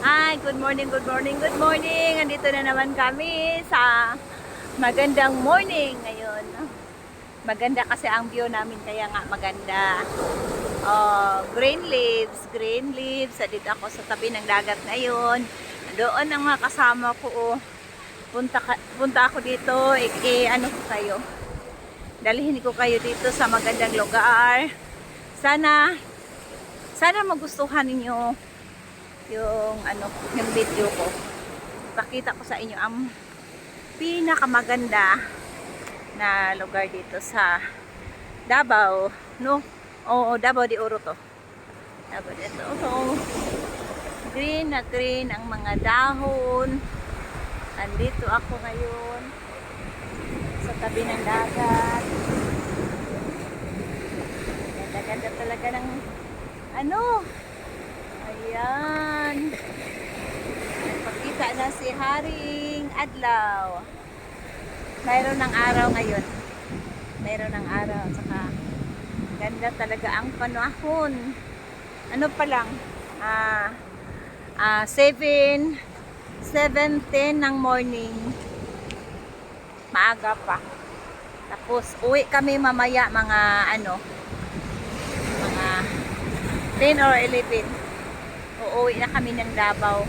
Hi, good morning, good morning, good morning. Andito na naman kami sa magandang morning ngayon. Maganda kasi ang view namin kaya nga maganda. Oh, green leaves, green leaves. Dito ako sa tabi ng dagat ngayon. Doon ang mga kasama ko. Oh. Punta, punta ako dito, i, i- ano ko kayo. Dalhin ko kayo dito sa magandang lugar. Sana, sana magustuhan ninyo yung ano, yung video ko. Pakita ko sa inyo ang pinakamaganda na lugar dito sa Davao, no? Oo, Davao de Oro to. Davao de Oro. Green na green ang mga dahon. Andito ako ngayon sa tabi ng dagat. Ganda-ganda talaga ng ano, Ayan. Nagpakita na si Haring Adlaw. Mayroon ng araw ngayon. Mayroon ng araw. Saka ganda talaga ang panahon. Ano pa lang? Ah, ah, 7, 7.10 ng morning. Maaga pa. Tapos uwi kami mamaya mga ano, mga 10 or 11 uuwi na kami ng Davao.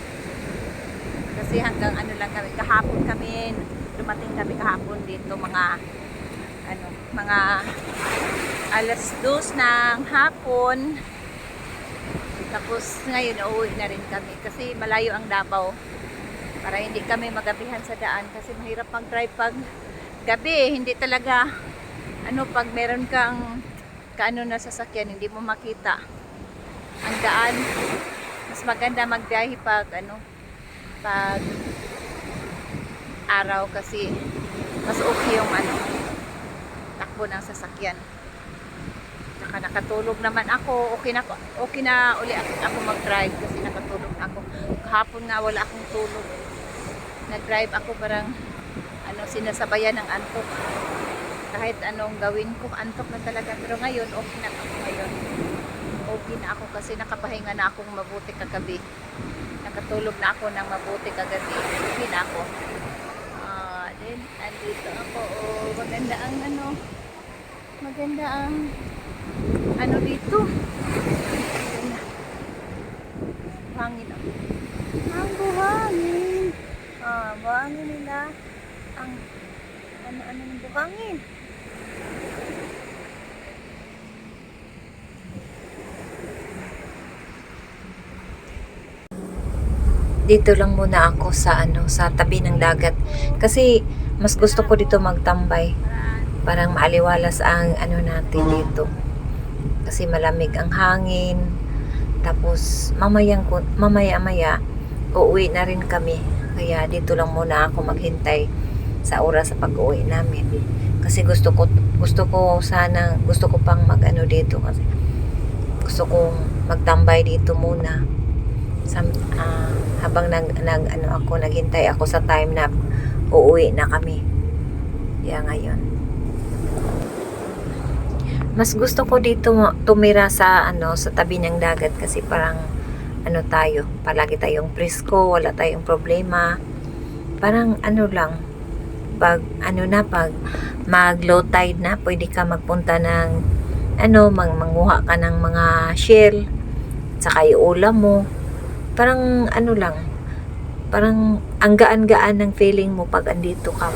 Kasi hanggang ano lang kami, kahapon kami, dumating kami kahapon dito mga ano, mga alas 2 ng hapon. Tapos ngayon uuwi na rin kami kasi malayo ang Davao. Para hindi kami magabihan sa daan kasi mahirap mag-drive pag gabi. Hindi talaga ano pag meron kang kaano na sasakyan, hindi mo makita ang daan mas maganda magbiyahe pag ano pag araw kasi mas okay yung ano takbo ng sasakyan. Saka nakatulog naman ako okay na okay na uli ako, ako mag-drive kasi nakatulog na ako. Kahapon nga wala akong tulog. Nag-drive ako parang ano sinasabayan ng antok. Kahit anong gawin ko antok na talaga. Pero ngayon okay na ako ngayon ako kasi nakapahinga na akong mabuti kagabi. Nakatulog na ako ng mabuti kagabi. Okay na ako. Ah, then andito ako. Oh, maganda ang ano. Maganda ang ano dito. Maganda. Hangin ako. Ang buhangin. Ah, buhangin nila. Ang ano-ano ng buhangin. Dito lang muna ako sa ano sa tabi ng dagat. Kasi mas gusto ko dito magtambay. Parang maaliwalas ang ano natin dito. Kasi malamig ang hangin. Tapos mamayang mamaya maya uuwi na rin kami. Kaya dito lang muna ako maghintay sa oras sa pag-uwi namin. Kasi gusto ko gusto ko sana gusto ko pang mag ano dito kasi gusto kong magtambay dito muna sa, ah, habang nag, nag ano ako naghintay ako sa time na uuwi na kami. Kaya ngayon. Mas gusto ko dito tumira sa ano sa tabi ng dagat kasi parang ano tayo palagi tayong presko wala tayong problema. Parang ano lang pag ano na pag mag low tide na pwede ka magpunta ng ano mang manguha ka ng mga shell saka iulam mo parang ano lang parang ang gaan-gaan ng feeling mo pag andito ka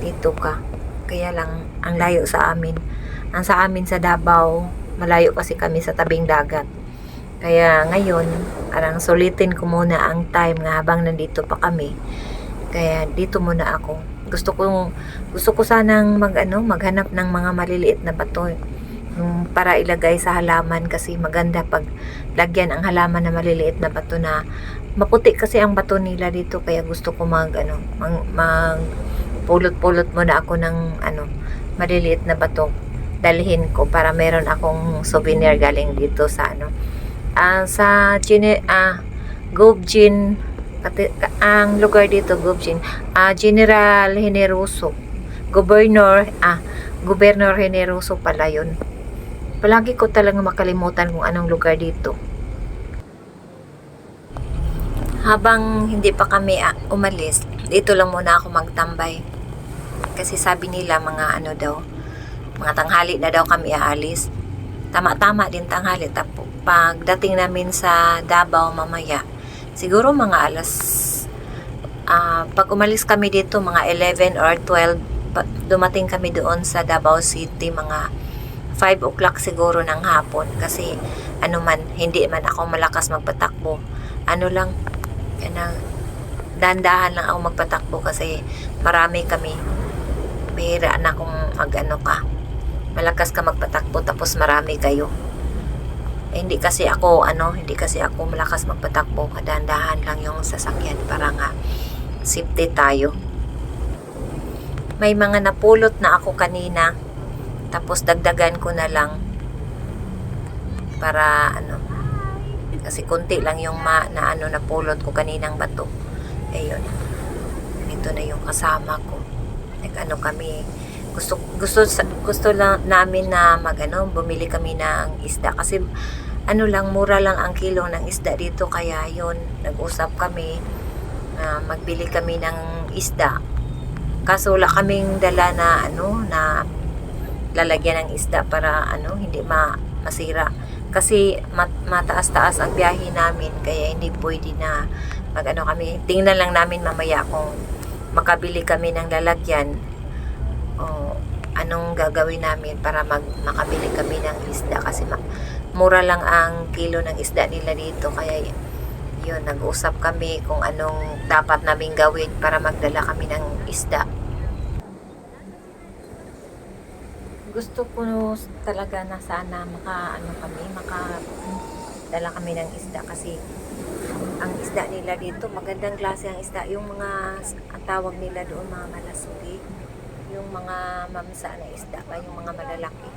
dito ka. Kaya lang ang layo sa amin. Ang sa amin sa Davao malayo kasi kami sa tabing dagat. Kaya ngayon parang sulitin ko muna ang time nga habang nandito pa kami. Kaya dito muna ako. Gusto ko gusto ko sanang mag ano maghanap ng mga maliliit na bato para ilagay sa halaman kasi maganda pag lagyan ang halaman na maliliit na bato na maputi kasi ang bato nila dito. Kaya gusto ko mag ano mag, mag pulot-pulot muna ako ng ano maliliit na bato. Dalhin ko para meron akong souvenir galing dito sa ano ah sa Gine, ah Gobjin ang lugar dito Gobjin ah General Generoso Governor ah Governor Generoso pala yun Palagi ko talaga makalimutan kung anong lugar dito. habang hindi pa kami ah, umalis, dito lang muna ako magtambay. Kasi sabi nila mga ano daw, mga tanghali na daw kami aalis. Tama-tama din tanghali. Tapo, pagdating namin sa Davao mamaya, siguro mga alas, ah, pag umalis kami dito, mga 11 or 12, pa- dumating kami doon sa Davao City, mga 5 o'clock siguro ng hapon. Kasi ano man, hindi man ako malakas magpatakbo. Ano lang, ano, dandahan lang ako magpatakbo kasi marami kami. Bihira na kung mag-ano ka. Malakas ka magpatakbo tapos marami kayo. Eh, hindi kasi ako, ano, hindi kasi ako malakas magpatakbo. Kadandahan lang yung sasakyan para nga safety tayo. May mga napulot na ako kanina. Tapos dagdagan ko na lang para ano kasi konti lang yung ma, na ano napulot ko kaninang bato. Ayun. Ito na yung kasama ko. Nag-ano kami. Gusto gusto gusto lang namin na magano bumili kami ng isda kasi ano lang mura lang ang kilo ng isda dito kaya yun nag-usap kami na magbili kami ng isda. Kaso wala kaming dala na ano na lalagyan ng isda para ano hindi ma masira. Kasi mat, mataas-taas ang biyahe namin kaya hindi pwede na magano kami. Tingnan lang namin mamaya kung makabili kami ng lalagyan o anong gagawin namin para mag, makabili kami ng isda. Kasi ma, mura lang ang kilo ng isda nila dito. Kaya yun nag-usap kami kung anong dapat naming gawin para magdala kami ng isda gusto ko talaga na sana maka ano kami maka dala kami ng isda kasi ang isda nila dito magandang klase ang isda. Yung mga ang tawag nila doon mga malasugi yung mga mamsa na isda ba yung mga malalaki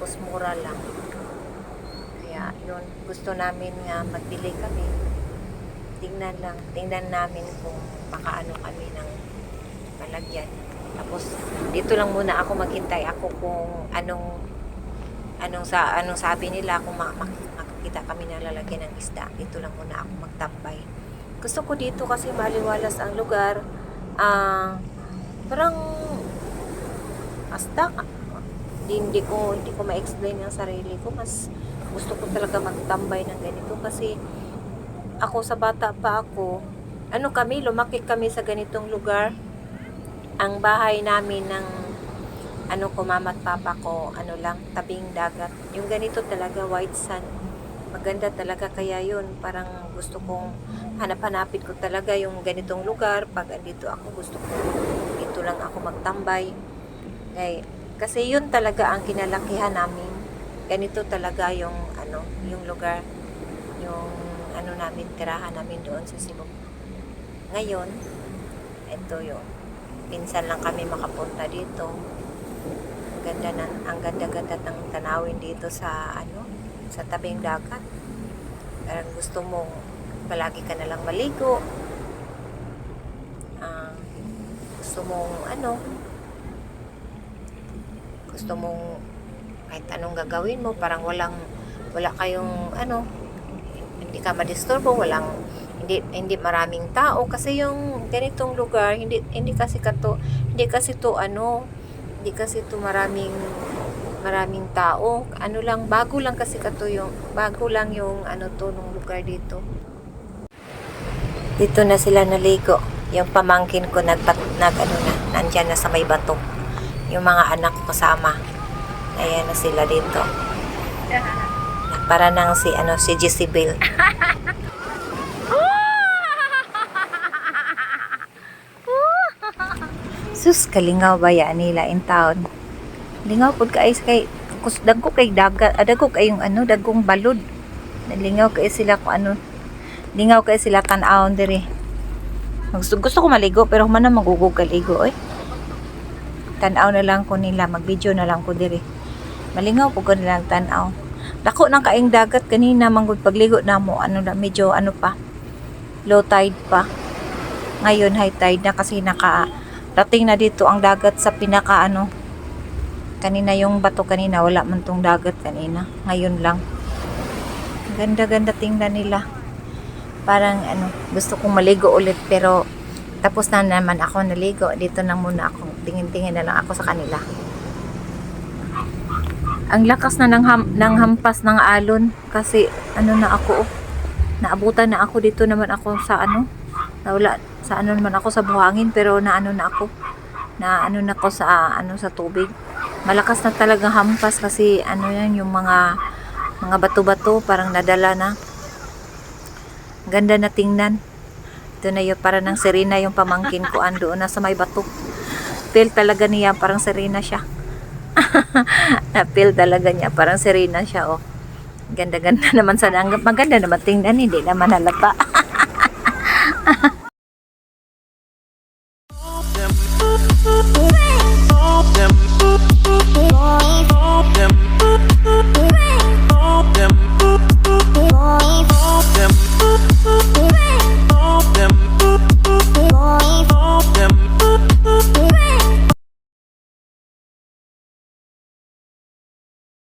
tapos mura lang. Kaya yun gusto namin nga magbili kami. Tingnan lang tingnan namin kung makaano kami ng palagyan tapos dito lang muna ako maghintay ako kung anong anong sa anong sabi nila kung ma- mak- makikita kami na lalagyan ng isda. Dito lang muna ako magtambay. Gusto ko dito kasi maliwalas ang lugar. Ah, parang hasta hindi, hindi ko hindi ko ma-explain yung sarili ko. Mas gusto ko talaga magtambay ng ganito kasi ako sa bata pa ako, ano kami, lumaki kami sa ganitong lugar ang bahay namin ng ano ko mama at papa ko ano lang tabing dagat. Yung ganito talaga white sand. Maganda talaga kaya yun. Parang gusto kong hanap-hanapin ko talaga yung ganitong lugar. Pag andito ako gusto ko dito lang ako magtambay. Kay, kasi yun talaga ang kinalakihan namin. Ganito talaga yung ano yung lugar. Yung ano namin tirahan namin doon sa Cebu. Ngayon ito yung pinsan lang kami makapunta dito. Ang ganda na, ang ganda-ganda ng tanawin dito sa ano, sa tabing dagat. Parang gusto mong palagi ka na lang maligo. Ah, gusto mong ano, gusto mong kahit anong gagawin mo, parang walang wala kayong ano, hindi ka madisturbo, walang hindi hindi maraming tao. Kasi yung ganitong lugar hindi hindi kasi kato hindi kasi to ano hindi kasi to maraming maraming tao. Ano lang bago lang kasi kato yung bago lang yung ano to nung lugar dito. Dito na sila naligo. Yung pamangkin ko nagpat nag ano na nandyan na sa may bato. Yung mga anak ko kasama. Ayan na sila dito. Para nang si ano si Jezebel Sus, kalingaw ba ya nila in town? Lingaw pud kay kay dagko kay dagat, ah, dagko kay yung ano, dagkong balod. Nalingaw kay sila ko ano. Lingaw kay sila tan-awon diri. Gusto, gusto ko maligo pero man magugog kaligo oy. Tan-aw na lang ko nila, mag-video na lang ko diri. Malingaw pud ko nila tan-aw. Dako nang kaing dagat kanina manggod pagligo na mo ano na medyo ano pa. Low tide pa. Ngayon high tide na kasi naka dating na dito ang dagat sa pinaka ano kanina yung bato kanina wala man tong dagat kanina ngayon lang ganda ganda tingnan nila Parang ano, gusto kong maligo ulit pero tapos na naman ako naligo. Dito na muna ako. Tingin-tingin na lang ako sa kanila. Ang lakas na ng, ham, ng hampas ng alon kasi ano na ako oh. Naabutan na ako dito naman ako sa ano. Nawala sa ano naman ako sa buhangin pero na ano na ako. Na ano na ako sa ano sa tubig. Malakas na talaga hampas kasi ano yan yung mga mga bato-bato parang nadala na. Ganda na tingnan. Ito na yung para ng Serena yung pamangkin ko andoon na sa may bato. Feel talaga niya parang Serena siya. Na-feel talaga niya parang Serena siya oh. Ganda-ganda naman sa maganda naman tingnan hindi naman halata.